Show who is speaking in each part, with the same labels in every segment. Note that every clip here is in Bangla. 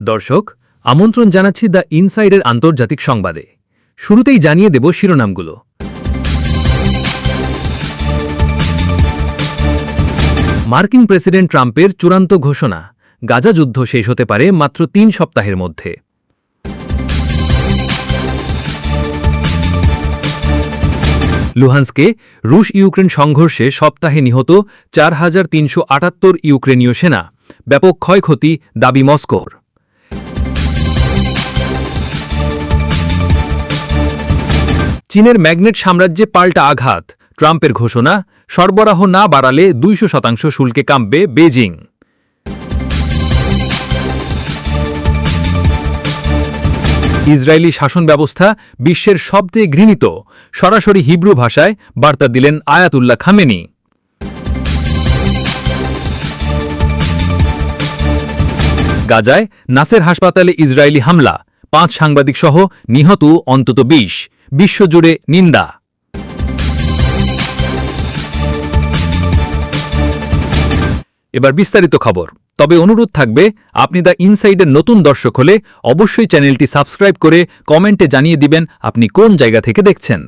Speaker 1: দর্শক, আমন্ত্রণ জানাচ্ছি দ্য ইনসাইডের আন্তর্জাতিক সংবাদে। শুরুতেই জানিয়ে দেব শিরোনামগুলো। মার্কিন প্রেসিডেন্ট ট্রাম্পের চূড়ান্ত ঘোষণা। গাজা যুদ্ধ শেষ হতে পারে মাত্র তিন সপ্তাহের মধ্যে। লুহান্সকে রুশ ইউক্রেন সংঘর্ষে সপ্তাহে নিহত চার হাজার তিনশো আটাত্তর ইউক্রেনীয় সেনা। ব্যাপক ক্ষয়ক্ষতি দাবি মস্কোর। চীনের ম্যাগনেট সাম্রাজ্যে পাল্টা আঘাত। ট্রাম্পের ঘোষণা, সরবরাহ না বাড়ালে দুইশো শতাংশ শুল্কে কাঁপবে বেজিং ইসরায়েলি শাসন ব্যবস্থা বিশ্বের সবচেয়ে ঘৃণিত। সরাসরি হিব্রু ভাষায় বার্তা দিলেন আয়াতুল্লাহ খামেনি। গাজায় নাসের হাসপাতালে ইসরায়েলি হামলা। পাঁচ সাংবাদিক সহ নিহত অন্তত বিশ। বিশ্বজুড়ে নিন্দা। এবার বিস্তারিত খবর। তবে অনুরোধ থাকবে, আপনি দ্য ইনসাইডের নতুন দর্শক হলে অবশ্যই চ্যানেলটি সাবস্ক্রাইব করে কমেন্টে জানিয়ে দিবেন আপনি কোন জায়গা থেকে দেখছেন।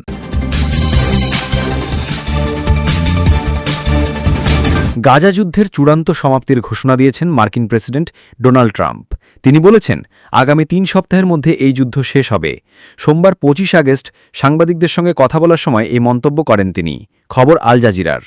Speaker 2: গাজা যুদ্ধের চূড়ান্ত সমাপ্তির ঘোষণা দিয়েছেন মার্কিন প্রেসিডেন্ট ডোনাল্ড ট্রাম্প। তিনি বলেছেন, আগামী তিন সপ্তাহের মধ্যে এই যুদ্ধ শেষ হবে। সোমবার পঁচিশ আগস্ট সাংবাদিকদের সঙ্গে কথা বলার সময় এই মন্তব্য করেন তিনি। খবর আল জাজিরার।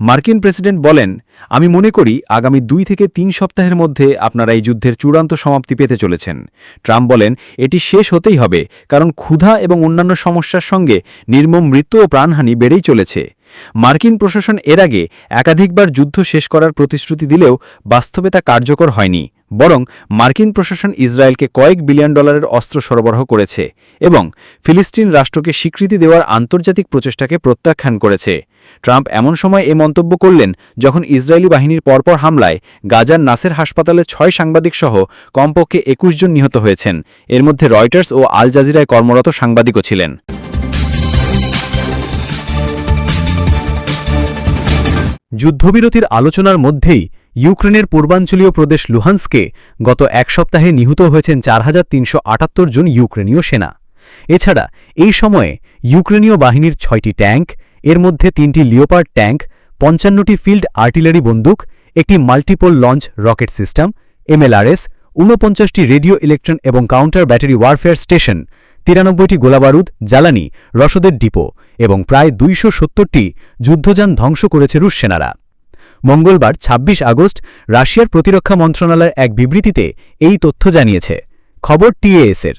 Speaker 2: মার্কিন প্রেসিডেন্ট বলেন, আমি মনে করি আগামী দুই থেকে তিন সপ্তাহের মধ্যে আপনারা এই যুদ্ধের চূড়ান্ত সমাপ্তি পেতে চলেছেন। ট্রাম্প বলেন, এটি শেষ হতেই হবে, কারণ ক্ষুধা এবং অন্যান্য সমস্যার সঙ্গে নির্মম মৃত্যু ও প্রাণহানি বেড়েই চলেছে। মার্কিন প্রশাসন এর আগে একাধিকবার যুদ্ধ শেষ করার প্রতিশ্রুতি দিলেও বাস্তবে তা কার্যকর হয়নি, বরং মার্কিন প্রশাসন ইসরায়েলকে কয়েক বিলিয়ন ডলারের অস্ত্র সরবরাহ করেছে এবং ফিলিস্তিন রাষ্ট্রকে স্বীকৃতি দেওয়ার আন্তর্জাতিক প্রচেষ্টাকে প্রত্যাখ্যান করেছে। ট্রাম্প এমন সময় এ মন্তব্য করলেন যখন ইসরায়েলি বাহিনীর পরপর হামলায় গাজার নাসের হাসপাতালে ছয় সাংবাদিক সহ কমপক্ষে একুশ জন নিহত হয়েছেন। এর মধ্যে রয়টার্স ও আল জাজিরায় কর্মরত সাংবাদিকও ছিলেন। যুদ্ধবিরতির আলোচনার মধ্যেই ইউক্রেনের পূর্বাঞ্চলীয় প্রদেশ লুহান্সকে গত এক সপ্তাহে নিহত হয়েছেন চার হাজার তিনশো আটাত্তর জন ইউক্রেনীয় সেনা। এছাড়া এই সময়ে ইউক্রেনীয় বাহিনীর ছয়টি ট্যাঙ্ক এর মধ্যে তিনটি লিওপার্ড ট্যাঙ্ক পঞ্চান্নটি ফিল্ড আর্টিলারি বন্দুক, একটি multiple launch rocket system MLRS ঊনপঞ্চাশটি radio electron এবং কাউন্টার ব্যাটারি ওয়ারফেয়ার স্টেশন তিরানব্বইটি গোলাবারুদ, জ্বালানি, রসদের ডিপো এবং প্রায় দুইশো সত্তরটি যুদ্ধযান ধ্বংস করেছে রুশ সেনারা। মঙ্গলবার ২৬ আগস্ট রাশিয়ার প্রতিরক্ষা মন্ত্রণালয়ের এক বিবৃতিতে এই তথ্য জানিয়েছে। খবর টিএএসের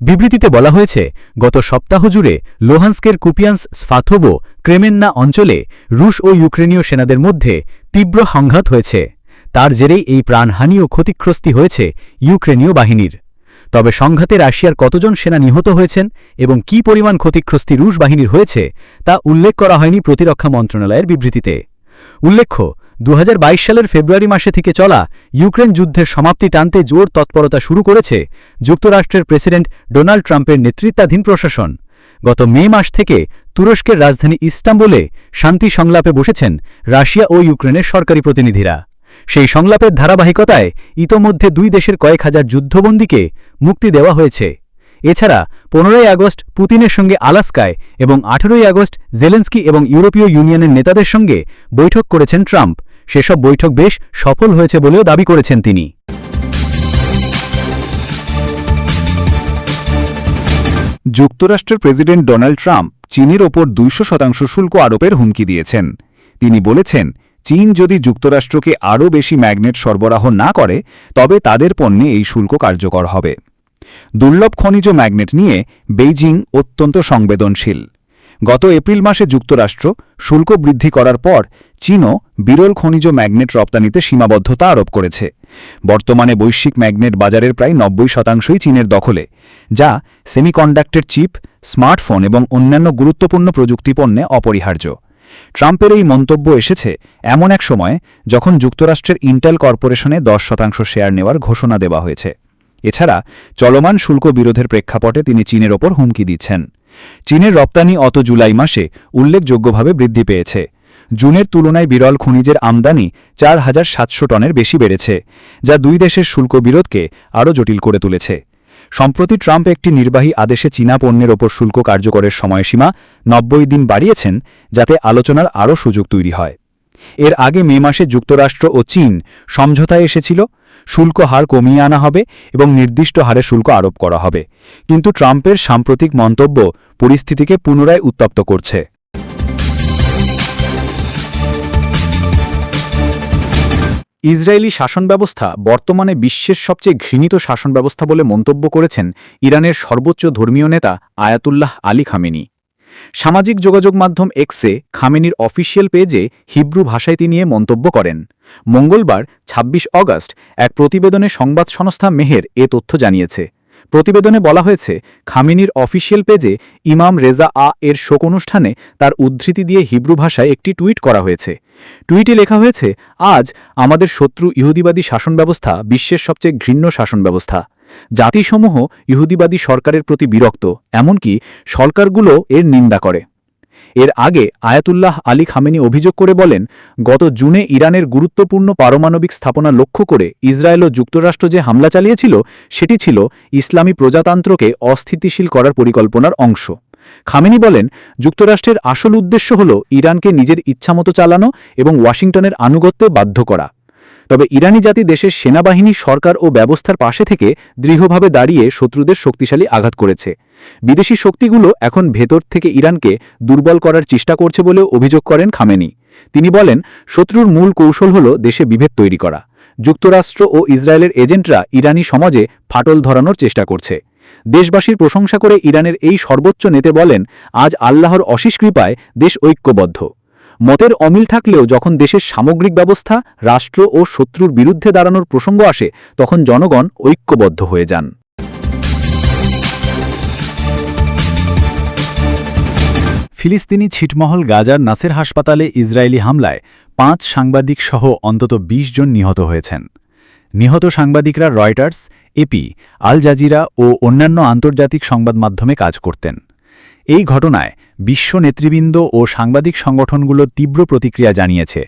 Speaker 2: বিবৃতিতে বলা হয়েছে, গত সপ্তাহ জুড়ে লোহান্স্কের কুপিয়ান্স স্ফাথোবো ক্রেমেন্না অঞ্চলে রুশ ও ইউক্রেনীয় সেনাদের মধ্যে তীব্র সংঘাত হয়েছে। তার জেরেই এই প্রাণহানি ও ক্ষতিগ্রস্তি হয়েছে ইউক্রেনীয় বাহিনীর। তবে সংঘাতে রাশিয়ার কতজন সেনা নিহত হয়েছেন এবং কি পরিমাণ ক্ষতিগ্রস্তি রুশ বাহিনীর হয়েছে, তা উল্লেখ করা হয়নি প্রতিরক্ষা মন্ত্রণালয়ের বিবৃতিতে। উল্লেখ্য দু হাজার বাইশ সালের ফেব্রুয়ারি মাসে থেকে চলা ইউক্রেন যুদ্ধের সমাপ্তি টানতে জোর তৎপরতা শুরু করেছে যুক্তরাষ্ট্রের প্রেসিডেন্ট ডোনাল্ড ট্রাম্পের নেতৃত্বাধীন প্রশাসন। গত মে মাস থেকে তুরস্কের রাজধানী ইস্তাম্বুলে শান্তি সংলাপে বসেছেন রাশিয়া ও ইউক্রেনের সরকারি প্রতিনিধিরা। সেই সংলাপের ধারাবাহিকতায় ইতোমধ্যে দুই দেশের কয়েক হাজার যুদ্ধবন্দীকে মুক্তি দেওয়া হয়েছে। এছাড়া পনেরোই আগস্ট পুতিনের সঙ্গে আলাস্কায় এবং আঠেরোই আগস্ট জেলেন্সকি এবং ইউরোপীয় ইউনিয়নের নেতাদের সঙ্গে বৈঠক করেছেন ট্রাম্প। সেসব বৈঠক বেশ সফল হয়েছে বলেও দাবি করেছেন তিনি।
Speaker 3: যুক্তরাষ্ট্রের প্রেসিডেন্ট ডোনাল্ড ট্রাম্প চীনের ওপর দুইশো শতাংশ শুল্ক আরোপের হুমকি দিয়েছেন। তিনি বলেছেন, চীন যদি যুক্তরাষ্ট্রকে আরও বেশি ম্যাগনেট সরবরাহ না করে, তবে তাদের পণ্যে এই শুল্ক কার্যকর হবে। দুর্লভ খনিজ ম্যাগনেট নিয়ে বেইজিং অত্যন্ত সংবেদনশীল। গত এপ্রিল মাসে যুক্তরাষ্ট্র শুল্ক বৃদ্ধি করার পর চীনও বিরল খনিজ ম্যাগনেট রপ্তানিতে সীমাবদ্ধতা আরোপ করেছে। বর্তমানে বৈশ্বিক ম্যাগনেট বাজারের প্রায় নব্বই শতাংশই চীনের দখলে, যা সেমিকন্ডাক্টর চিপ, স্মার্টফোন এবং অন্যান্য গুরুত্বপূর্ণ প্রযুক্তি পণ্যে অপরিহার্য। ট্রাম্পের এই মন্তব্য এসেছে এমন এক সময়ে যখন যুক্তরাষ্ট্রের ইন্টেল কর্পোরেশনে দশ শতাংশ শেয়ার নেওয়ার ঘোষণা দেওয়া হয়েছে। এছাড়া চলমান শুল্ক বিরোধের প্রেক্ষাপটে তিনি চীনের ওপর হুমকি দিচ্ছেন। চীনের রপ্তানি অত জুলাই মাসে উল্লেখযোগ্যভাবে বৃদ্ধি পেয়েছে।
Speaker 2: জুনের তুলনায় বিরল খনিজের আমদানি চার হাজার সাতশো টনের বেশি বেড়েছে, যা দুই দেশের শুল্ক বিরোধকে আরও জটিল করে তুলেছে। সম্প্রতি ট্রাম্প একটি নির্বাহী আদেশে চীনা পণ্যের ওপর শুল্ক কার্যকরের সময়সীমা নব্বই দিন বাড়িয়েছেন, যাতে আলোচনার আরও সুযোগ তৈরি হয়। এর আগে মে মাসে যুক্তরাষ্ট্র ও চীন সমঝোতায় এসেছিল, শুল্ক হার কমিয়ে আনা হবে এবং নির্দিষ্ট হারে শুল্ক আরোপ করা হবে। কিন্তু ট্রাম্পের সাম্প্রতিক মন্তব্য পরিস্থিতিকে পুনরায় উত্তপ্ত করছে। ইসরায়েলি শাসন ব্যবস্থা বর্তমানে বিশ্বের সবচেয়ে ঘৃণিত শাসন ব্যবস্থা বলে মন্তব্য করেছেন ইরানের সর্বোচ্চ ধর্মীয় নেতা আয়াতুল্লাহ আলী খামেনি। সামাজিক যোগাযোগ মাধ্যম এক্সে খামেনির অফিসিয়াল পেজে হিব্রু ভাষায় তিনি এ মন্তব্য করেন। মঙ্গলবার ২৬ অগস্ট, এক প্রতিবেদনে সংবাদ সংস্থা মেহের এ তথ্য জানিয়েছে। প্রতিবেদনে বলা হয়েছে, খামিনির অফিসিয়াল পেজে ইমাম রেজা আ এর শোক অনুষ্ঠানে তার উদ্ধৃতি দিয়ে হিব্রু ভাষায় একটি টুইট করা হয়েছে। টুইটে লেখা হয়েছে, আজ আমাদের শত্রু ইহুদিবাদী শাসন ব্যবস্থা বিশ্বের সবচেয়ে ঘৃণ্য শাসন ব্যবস্থা। জাতিসমূহ ইহুদিবাদী সরকারের প্রতি বিরক্ত, এমনকি সরকারগুলো এর নিন্দা করে। এর আগে আয়াতুল্লাহ আলী খামেনি অভিযোগ করে বলেন, গত জুনে ইরানের গুরুত্বপূর্ণ পারমাণবিক স্থাপনা লক্ষ্য করে ইসরায়েল ও যুক্তরাষ্ট্র যে হামলা চালিয়েছিল, সেটি ছিল ইসলামী প্রজাতন্ত্রকে অস্থিতিশীল করার পরিকল্পনার অংশ। খামেনি বলেন, যুক্তরাষ্ট্রের আসল উদ্দেশ্য হল ইরানকে নিজের ইচ্ছামতো চালানো এবং ওয়াশিংটনের আনুগত্যে বাধ্য করা। তবে ইরানি জাতি দেশের সেনাবাহিনী, সরকার ও ব্যবস্থার পাশে থেকে দৃঢ়ভাবে দাঁড়িয়ে শত্রুদের শক্তিশালী আঘাত করেছে। বিদেশি শক্তিগুলো এখন ভেতর থেকে ইরানকে দুর্বল করার চেষ্টা করছে বলেও অভিযোগ করেন খামেনি। তিনি বলেন, শত্রুর মূল কৌশল হল দেশে বিভেদ তৈরি করা। যুক্তরাষ্ট্র ও ইসরায়েলের এজেন্টরা ইরানি সমাজে ফাটল ধরানোর চেষ্টা করছে। দেশবাসীর প্রশংসা করে ইরানের এই সর্বোচ্চ নেতে বলেন, আজ আল্লাহর অশেষ কৃপায় দেশ ঐক্যবদ্ধ। মতের অমিল থাকলেও যখন দেশের সামগ্রিক ব্যবস্থা, রাষ্ট্র ও শত্রুর বিরুদ্ধে দাঁড়ানোর প্রসঙ্গ আসে, তখন জনগণ ঐক্যবদ্ধ হয়ে যান। ফিলিস্তিনি ছিটমহল গাজার নাসের হাসপাতালে ইসরায়েলি হামলায় পাঁচ সাংবাদিক সহ অন্তত ২০ জন নিহত হয়েছেন। নিহত সাংবাদিকরা রয়টার্স এপি আল জাজিরা ও অন্যান্য আন্তর্জাতিক সংবাদ মাধ্যমে কাজ করতেন। এই ঘটনায় বিশ্ব নেতৃবৃন্দ ও সাংবাদিক সংগঠনগুলো তীব্র প্রতিক্রিয়া জানিয়েছে।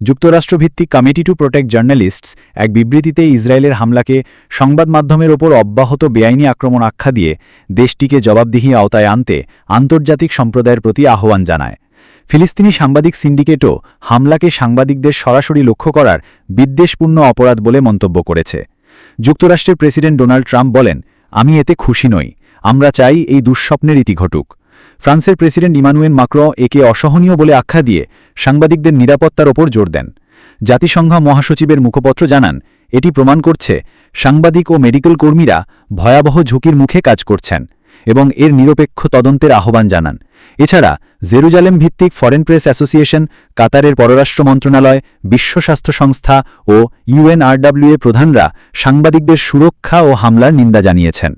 Speaker 2: যুক্তরাষ্ট্রভিত্তিক কমিটি টু প্রোটেক্ট জার্নালিস্টস এক বিবৃতিতে ইসরায়েলের হামলাকে সংবাদ মাধ্যমের ওপর অব্যাহত বেআইনি আক্রমণ আখ্যা দিয়ে দেশটিকে জবাবদিহি আওতায় আনতে আন্তর্জাতিক সম্প্রদায়ের প্রতি আহ্বান জানায়। ফিলিস্তিনি সাংবাদিক সিন্ডিকেটও হামলাকে সাংবাদিকদের সরাসরি লক্ষ্য করার বিদ্বেষপূর্ণ অপরাধ বলে মন্তব্য করেছে। যুক্তরাষ্ট্রের প্রেসিডেন্ট ডোনাল্ড ট্রাম্প বলেন, আমি এতে খুশি নই। আমরা চাই এই দুঃস্বপ্নের ইতি ঘটুক। ফ্রান্সের প্রেসিডেন্ট ইমানুয়েল মাক্র একে অসহনীয় বলে আখ্যা দিয়ে সাংবাদিকদের নিরাপত্তার ওপর জোর দেন। জাতিসংঘ মহাসচিবের মুখপত্র জানান, এটি প্রমাণ করছে সাংবাদিক ও মেডিকেল কর্মীরা ভয়াবহ ঝুঁকির মুখে কাজ করছেন এবং এর নিরপেক্ষ তদন্তের আহ্বান জানান। এছাড়া, জেরুজালেম ভিত্তিক ফরেন প্রেস অ্যাসোসিয়েশন, কাতারের পররাষ্ট্র মন্ত্রণালয়, বিশ্ব স্বাস্থ্য সংস্থা ও ইউএনআরডব্লিউএ প্রধানরা সাংবাদিকদের সুরক্ষা ও হামলার নিন্দা জানিয়েছেন।